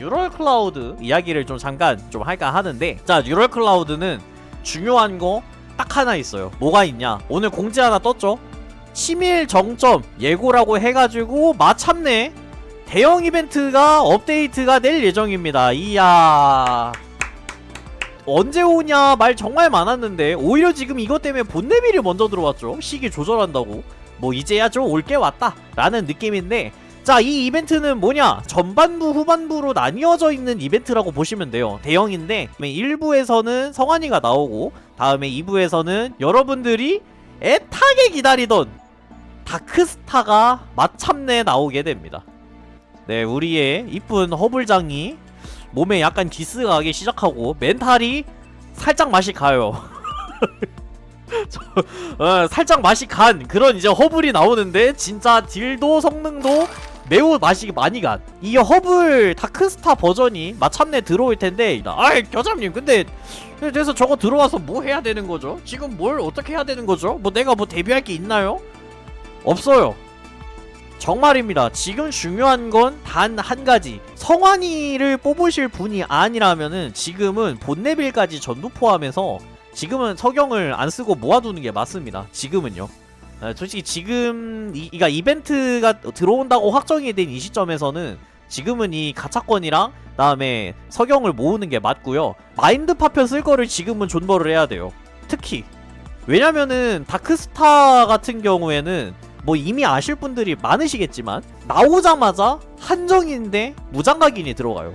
뉴럴 클라우드 이야기를 좀 잠깐 좀 할까 하는데 자 뉴럴 클라우드는 중요한 거 딱 하나 있어요. 뭐가 있냐? 오늘 공지 하나 떴죠? 치밀 정점 예고라고 해가지고 마참내 대형 이벤트가 업데이트가 될 예정입니다. 이야. 언제 오냐? 말 정말 많았는데 오히려 지금 이것 때문에 본네빌이 먼저 들어왔죠? 시기 조절한다고. 뭐 이제야 좀 올 게 왔다. 라는 느낌인데 자, 이 이벤트는 뭐냐? 전반부, 후반부로 나뉘어져 있는 이벤트라고 보시면 돼요. 대형인데, 1부에서는 성환이가 나오고, 다음에 2부에서는 여러분들이 애타게 기다리던 다크스타가 마참내 나오게 됩니다. 네, 우리의 이쁜 허블장이 몸에 약간 기스가 가기 시작하고, 멘탈이 살짝 맛이 가요. 저, 어, 살짝 맛이 간 그런 이제 허블이 나오는데 진짜 딜도 성능도 매우 맛이 많이 간. 이 허블 다크스타 버전이 마참내 들어올 텐데, 아이 겨자님 근데 그래서 저거 들어와서 뭐 해야 되는 거죠? 지금 뭘 어떻게 해야 되는 거죠? 뭐 내가 뭐 데뷔할 게 있나요? 없어요. 정말입니다. 지금 중요한 건 단 한 가지. 성환이를 뽑으실 분이 아니라면은 지금은 본레빌까지 전부 포함해서 지금은 석영을 안 쓰고 모아두는 게 맞습니다. 지금은요. 아, 솔직히 지금 이, 그러니까 이벤트가 들어온다고 확정이 된 이 시점에서는 지금은 이 가차권이랑 다음에 석영을 모으는 게 맞고요. 마인드 파편 쓸 거를 지금은 존버를 해야 돼요. 특히 왜냐면은 다크스타 같은 경우에는 뭐 이미 아실 분들이 많으시겠지만 나오자마자 한정인데 무장각인이 들어가요.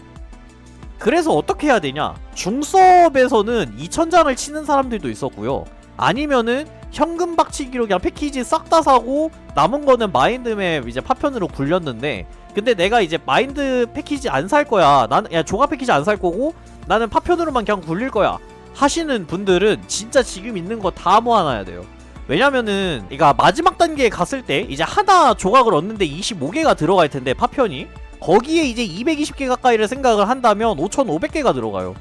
그래서 어떻게 해야 되냐? 중섭에서는 2000장을 치는 사람들도 있었고요. 아니면은 현금 박치기로 그냥 패키지 싹 다 사고 남은 거는 마인드맵 이제 파편으로 굴렸는데 근데 내가 이제 마인드 패키지 안 살 거야. 나는 야 조각 패키지 안 살 거고 나는 파편으로만 그냥 굴릴 거야. 하시는 분들은 진짜 지금 있는 거 다 모아놔야 돼요. 왜냐면은 그러니까 마지막 단계에 갔을 때 이제 하나 조각을 얻는데 25개가 들어갈 텐데 파편이 거기에 이제 220개 가까이를 생각을 한다면 5,500개가 들어가요.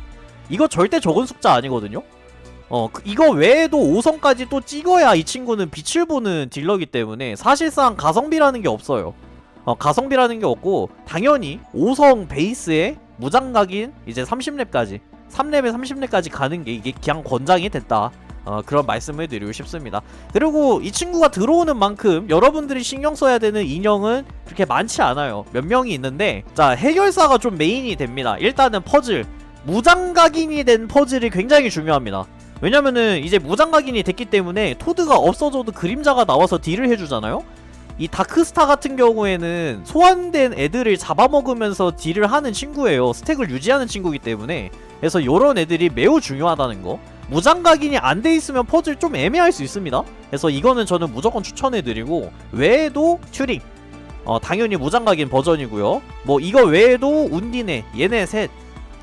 이거 절대 적은 숫자 아니거든요. 어, 그- 이거 외에도 5성까지 또 찍어야 이 친구는 빛을 보는 딜러기 때문에 사실상 가성비라는 게 없어요. 어, 가성비라는 게 없고 당연히 5성 베이스에 무장각인 이제 30렙까지 3렙에 30렙까지 가는 게 이게 그냥 권장이 됐다. 어, 그런 말씀을 드리고 싶습니다. 그리고 이 친구가 들어오는 만큼 여러분들이 신경 써야 되는 인형은 그렇게 많지 않아요. 몇 명이 있는데 자 해결사가 좀 메인이 됩니다. 일단은 퍼즐 무장각인이 된 퍼즐이 굉장히 중요합니다. 왜냐면은 이제 무장각인이 됐기 때문에 토드가 없어져도 그림자가 나와서 딜을 해주잖아요. 이 다크스타 같은 경우에는 소환된 애들을 잡아먹으면서 딜을 하는 친구예요. 스택을 유지하는 친구이기 때문에 그래서 이런 애들이 매우 중요하다는 거. 무장각인이 안 돼 있으면 퍼즐 좀 애매할 수 있습니다. 그래서 이거는 저는 무조건 추천해드리고 외에도 튜링. 어 당연히 무장각인 버전이고요. 뭐 이거 외에도 운디네 얘네 셋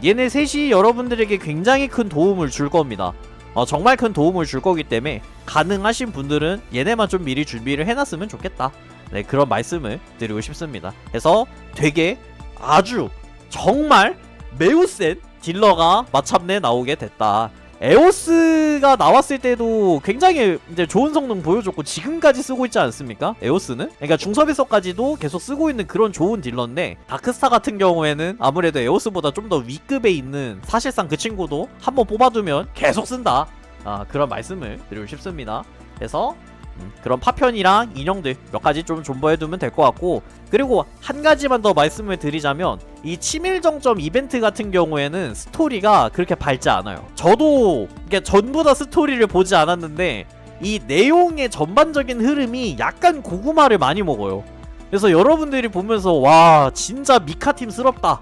얘네 셋이 여러분들에게 굉장히 큰 도움을 줄 겁니다. 어, 정말 큰 도움을 줄 거기 때문에 가능하신 분들은 얘네만 좀 미리 준비를 해놨으면 좋겠다. 네 그런 말씀을 드리고 싶습니다. 그래서 되게 아주 정말 매우 센 딜러가 마참내 나오게 됐다. 에오스가 나왔을 때도 굉장히 이제 좋은 성능 보여줬고 지금까지 쓰고 있지 않습니까? 에오스는? 그러니까 중섭에서까지도 계속 쓰고 있는 그런 좋은 딜러인데 다크스타 같은 경우에는 아무래도 에오스보다 좀 더 위급에 있는 사실상 그 친구도 한번 뽑아두면 계속 쓴다. 아 그런 말씀을 드리고 싶습니다. 그래서 음, 그런 파편이랑 인형들 몇 가지 좀 존버해두면 될 것 같고 그리고 한 가지만 더 말씀을 드리자면 이 치밀정점 이벤트 같은 경우에는 스토리가 그렇게 밝지 않아요. 저도 이게 전부 다 스토리를 보지 않았는데 이 내용의 전반적인 흐름이 약간 고구마를 많이 먹어요. 그래서 여러분들이 보면서 와 진짜 미카팀스럽다.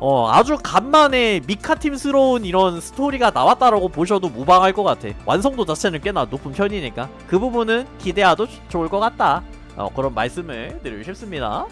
어 아주 간만에 미카팀스러운 이런 스토리가 나왔다라고 보셔도 무방할 것 같아. 완성도 자체는 꽤나 높은 편이니까 그 부분은 기대해도 좋을 것 같다. 어, 그런 말씀을 드리고 싶습니다.